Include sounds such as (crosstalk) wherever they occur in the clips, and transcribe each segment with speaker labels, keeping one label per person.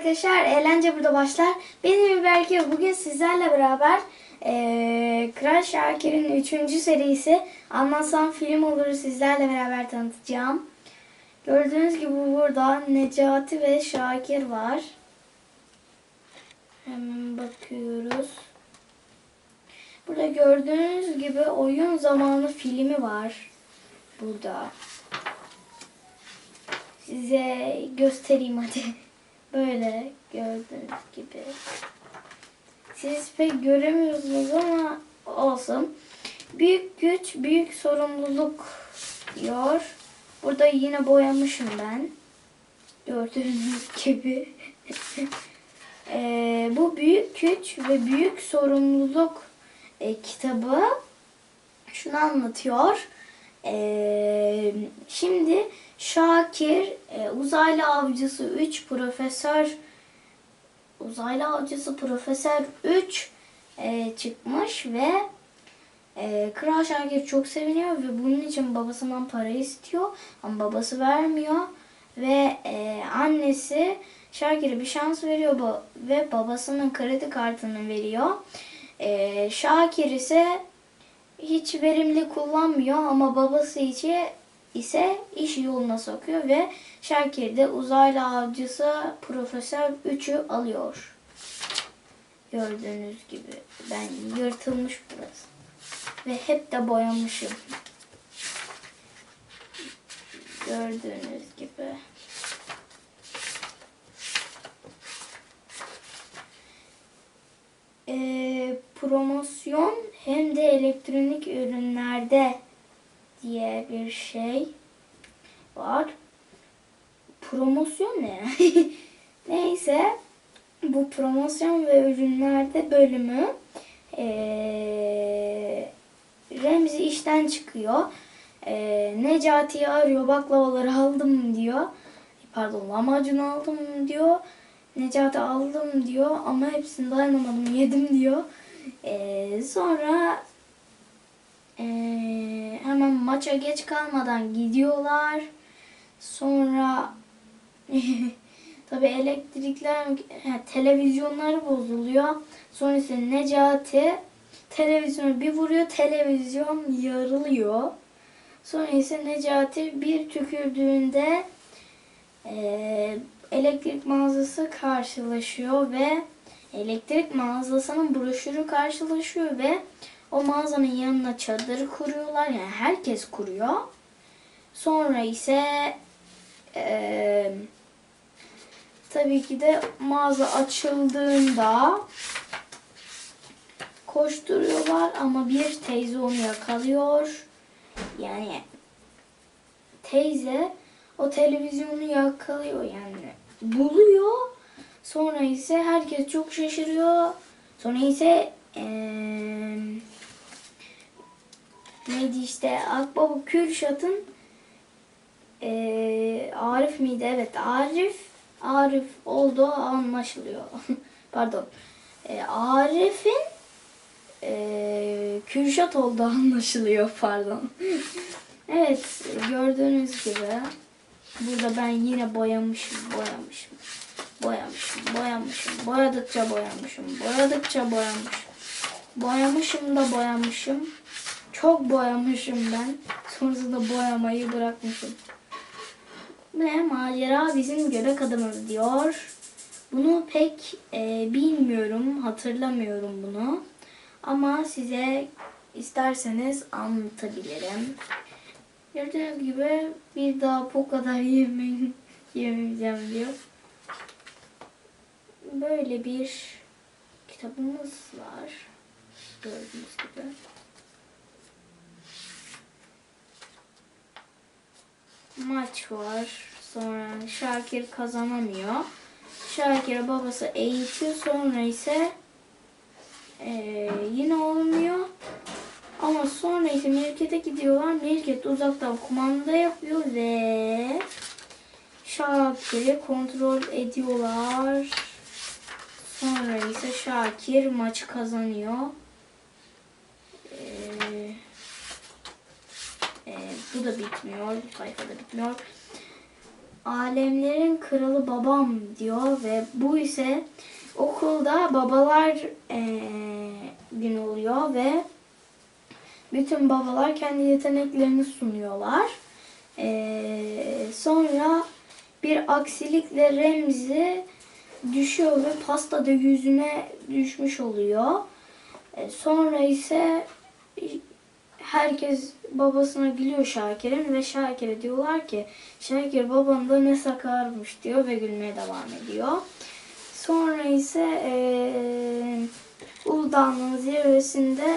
Speaker 1: arkadaşlar. Eğlence burada başlar. Benim belki bugün sizlerle beraber eee Kral Şakir'in 3. serisi Anlatsam Film Olur sizlerle beraber tanıtacağım. Gördüğünüz gibi burada Necati ve Şakir var. Hemen bakıyoruz. Burada gördüğünüz gibi oyun zamanı filmi var. Burada. Size göstereyim hadi. (laughs) Böyle gördüğünüz gibi. Siz pek göremiyorsunuz ama olsun. Büyük güç, büyük sorumluluk diyor. Burada yine boyamışım ben. Gördüğünüz (laughs) gibi. (laughs) Ee, bu büyük güç ve büyük sorumluluk e, kitabı şunu anlatıyor. Ee, şimdi Şakir e, uzaylı avcısı 3 profesör uzaylı avcısı profesör 3 e, çıkmış ve e, Kral Şakir çok seviniyor ve bunun için babasından para istiyor ama babası vermiyor ve e, annesi Şakir'e bir şans veriyor ve babasının kredi kartını veriyor. E, Şakir ise hiç verimli kullanmıyor ama babası için ise iş yoluna sokuyor ve Şakir de uzaylı avcısı Profesör 3'ü alıyor. Gördüğünüz gibi ben yırtılmış burası. Ve hep de boyamışım. Gördüğünüz gibi. Ee, promosyon hem de elektronik ürünlerde diye bir şey var. Promosyon ne? (laughs) Neyse bu promosyon ve ürünlerde bölümü ee, Remzi işten çıkıyor. Ee, Necati'yi arıyor baklavaları aldım diyor. Pardon lahmacun aldım diyor. Necati aldım diyor ama hepsini dayanamadım yedim diyor. Ee, sonra ee, hemen maça geç kalmadan gidiyorlar. Sonra (laughs) tabi elektrikler, ha, televizyonları bozuluyor. Sonra ise Necati televizyonu bir vuruyor, televizyon yarılıyor. Sonra ise Necati bir tükürdüğünde e, elektrik mağazası karşılaşıyor ve elektrik mağazasının broşürü karşılaşıyor ve o mağazanın yanına çadır kuruyorlar. Yani herkes kuruyor. Sonra ise eee, tabii ki de mağaza açıldığında koşturuyorlar ama bir teyze onu yakalıyor. Yani teyze o televizyonu yakalıyor yani buluyor. Sonra ise herkes çok şaşırıyor. Sonra ise eee neydi işte Akbaba Kürşat'ın eee Arif miydi? Evet Arif Arif olduğu anlaşılıyor. (laughs) Pardon. Eee, Arif'in eee Kürşat olduğu anlaşılıyor (laughs) pardon. evet gördüğünüz gibi burada ben yine boyamışım boyamışım boyamışım boyamışım boyadıkça boyamışım boyadıkça boyamışım boyamışım da boyamışım çok boyamışım ben. Sonrasında boyamayı bırakmışım. Ve macera bizim göbek adımız diyor. Bunu pek e, bilmiyorum, hatırlamıyorum bunu. Ama size isterseniz anlatabilirim. Gördüğünüz gibi bir daha bu kadar yemeyin, (laughs) yemeyeceğim diyor. Böyle bir kitabımız var. Gördüğünüz gibi. maç var. Sonra Şakir kazanamıyor. Şakir'e babası eğitiyor. Sonra ise eee, yine olmuyor. Ama sonra ise Mirket'e gidiyorlar. Mirket uzaktan kumanda yapıyor ve Şakir'i kontrol ediyorlar. Sonra ise Şakir maçı kazanıyor. Ee, bu da bitmiyor. Bu sayfa da bitmiyor. alemlerin kralı babam diyor ve bu ise okulda babalar eee gün oluyor ve bütün babalar kendi yeteneklerini sunuyorlar. Eee, sonra bir aksilikle Remzi düşüyor ve pasta da yüzüne düşmüş oluyor. E, sonra ise herkes babasına gülüyor Şakir'in ve Şakir'e diyorlar ki Şakir baban da ne sakarmış diyor ve gülmeye devam ediyor. Sonra ise eee Uludağ'ın zirvesinde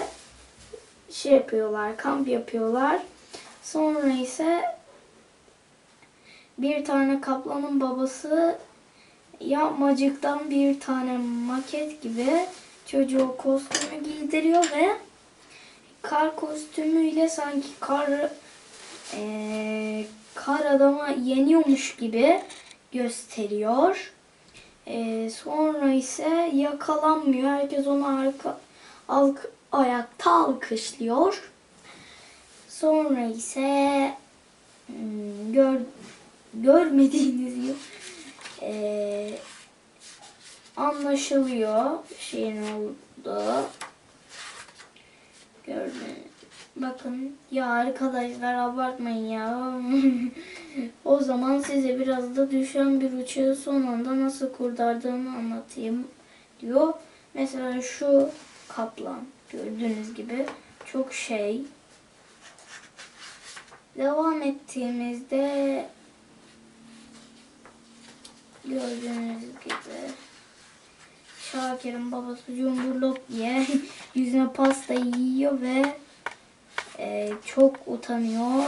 Speaker 1: şey yapıyorlar, kamp yapıyorlar. Sonra ise bir tane kaplanın babası yapmacıktan bir tane maket gibi çocuğu kostümü giydiriyor ve kar kostümüyle sanki kar eee, kar adama yeniyormuş gibi gösteriyor. Eee, sonra ise yakalanmıyor. Herkes onu arka, alk, ayakta alkışlıyor. Sonra ise hmm, gör, görmediğiniz gibi eee, anlaşılıyor şeyin olduğu. Gördüğünüz. Bakın ya arkadaşlar abartmayın ya. (laughs) o zaman size biraz da düşen bir uçağı son anda nasıl kurtardığımı anlatayım diyor. Mesela şu kaplan gördüğünüz gibi çok şey. Devam ettiğimizde gördüğünüz gibi Şakir'in babası Cumburlop diye (laughs) yüzüne pasta yiyor ve e, çok utanıyor.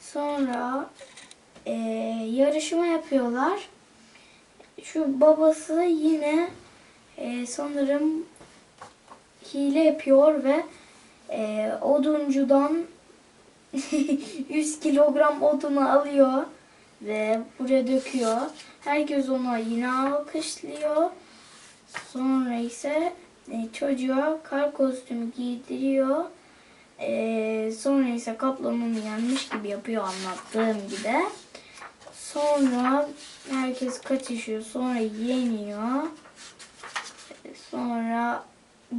Speaker 1: Sonra e, yarışma yapıyorlar. Şu babası yine e, sanırım hile yapıyor ve e, oduncudan (laughs) 100 kilogram odunu alıyor ve buraya döküyor. Herkes ona yine alkışlıyor. Sonra ise e, çocuğa kar kostümü giydiriyor. E, sonra ise kaplanını yenmiş gibi yapıyor anlattığım gibi. Sonra herkes kaçışıyor. Sonra yeniyor. E, Sonra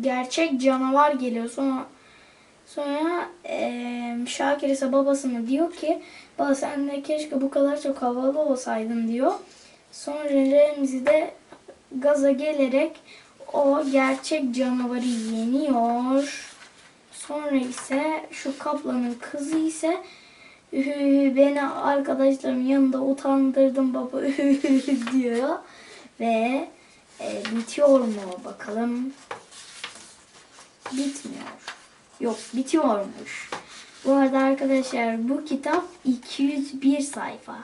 Speaker 1: gerçek canavar geliyor. Sonra Sonra eee Şakir ise babasına diyor ki baba sen de keşke bu kadar çok havalı olsaydın diyor. Sonra Remzi de gaza gelerek o gerçek canavarı yeniyor. Sonra ise şu kaplanın kızı ise "Ühü, beni arkadaşlarım yanında utandırdın baba ühü" (laughs) diyor. Ve e, bitiyor mu bakalım. Bitmiyor. Yok bitiyormuş. Bu arada arkadaşlar bu kitap 201 sayfa.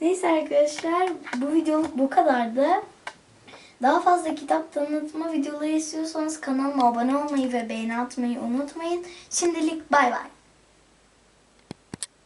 Speaker 1: Neyse arkadaşlar bu videoluk bu kadardı. Daha fazla kitap tanıtma videoları istiyorsanız kanalıma abone olmayı ve beğeni atmayı unutmayın. Şimdilik bay bay.